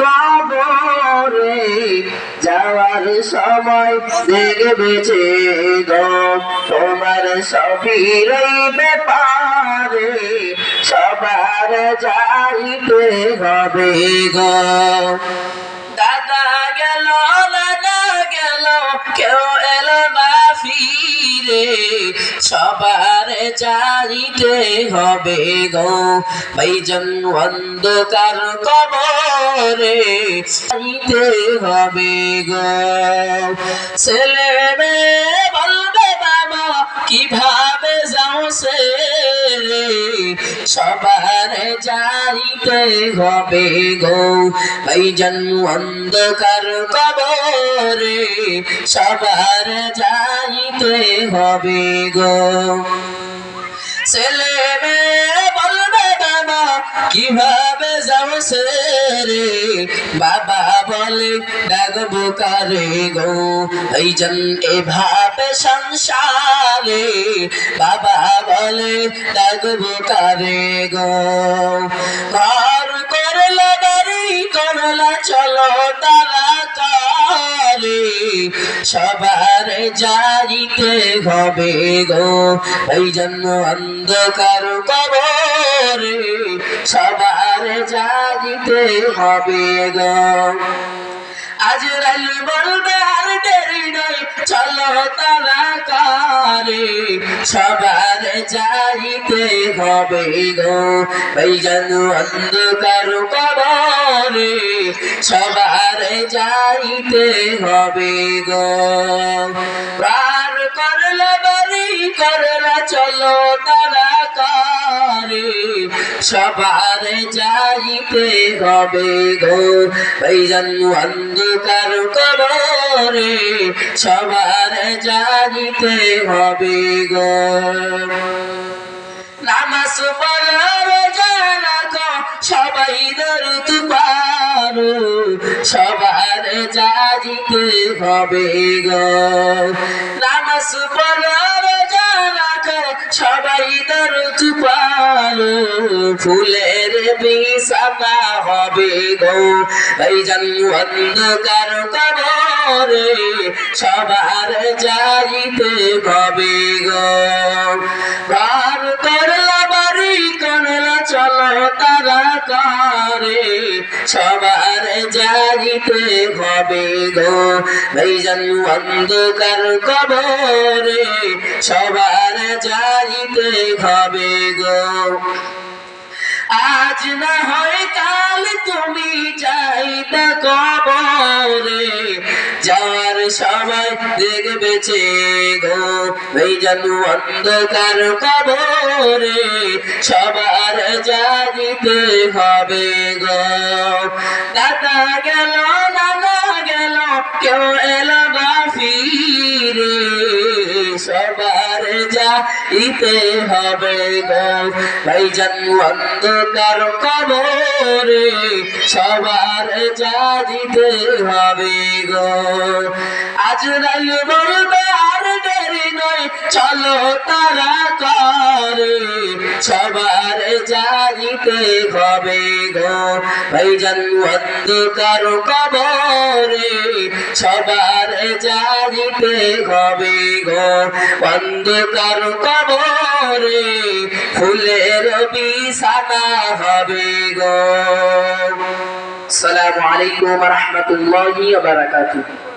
কবরে যাওয়ার সময় গো, তোমার সবই রইবে পারে সবার যাইতে হবে গো। দাদা গেল নানা গেল, কেউ এলো না ফিরে সবার চাইতে হবে গো। ভাইজন, অন্ধকার কবরে চাইতে হবে গো। ছেলে বলবে, বাবা, কীভাবে যাও সে সবার যাইতে হবে গো। ভাইজন অন্ধকার কবরে সবার যাইতে হবে গো। ছেলে মেয়ে কীভাবে যাও সে রে? বাবা বলে ডাকবো কারে গো, এই জন এভাবে সংসারে। বাবা বলে ডাকবো কারে গো, ঘর করলা বাড়ি করলা চলো তারা কারে। সবার যাইতে হবে গো, এই জন্য অন্ধকার কবরে সবার যাইতে হবে আজ রাইল বলবে আর দেরি নয়, চলো তারা কারে সবার যাইতে হবে গো। এই যেন অন্ধকার কবরে, সবার যাইতে হবে গো। প্রাণ করলে বাড়ি, করলা, চলো তারা সবার যাইতে হবে গো। এই জন্য অন্ধকার কবরে সবার যাইতে হবে গো। নামাজ পড়ার জানা সবাই দরুদ পারো, সবার যাইতে হবে গো। নামাজ পড়ার জানা গো সবাই দরজ পারো ফুলের বিছানা হবে গো। এই অন্ধকার কবরে সবার যাইতে হবে গো। তারা করে সবার যাইতে হবে গো। এই জন্য অন্ধকার কবরে সবার যাইতে হবে গো। আজ না হয় কাল তুমি যাইতে কবরে। যাওয়ার সময় দেখবেছে গো এই জানু অন্ধকার কবরে। সবার যাইতে হবে গো। দাদা গেল, নানা গেল, কেউ এলো না ফিরে। সবার যাইতে হবে ভাই জন্ম অন্ধকার কবরে সবার যা দিতে হবে গো। আজ রাই বলবে নয়, চলো তারা করে। সবার যাইতে হবে গো। ভাই জন্ম অন্ধকার কবরে, সবার যাইতে হবে গো। অন্ধকার কবরে, ফুলের বিছানা হবে গো। সালামু আলাইকুম রহমতুল্লাহি ওয়া বারাকাতুহু।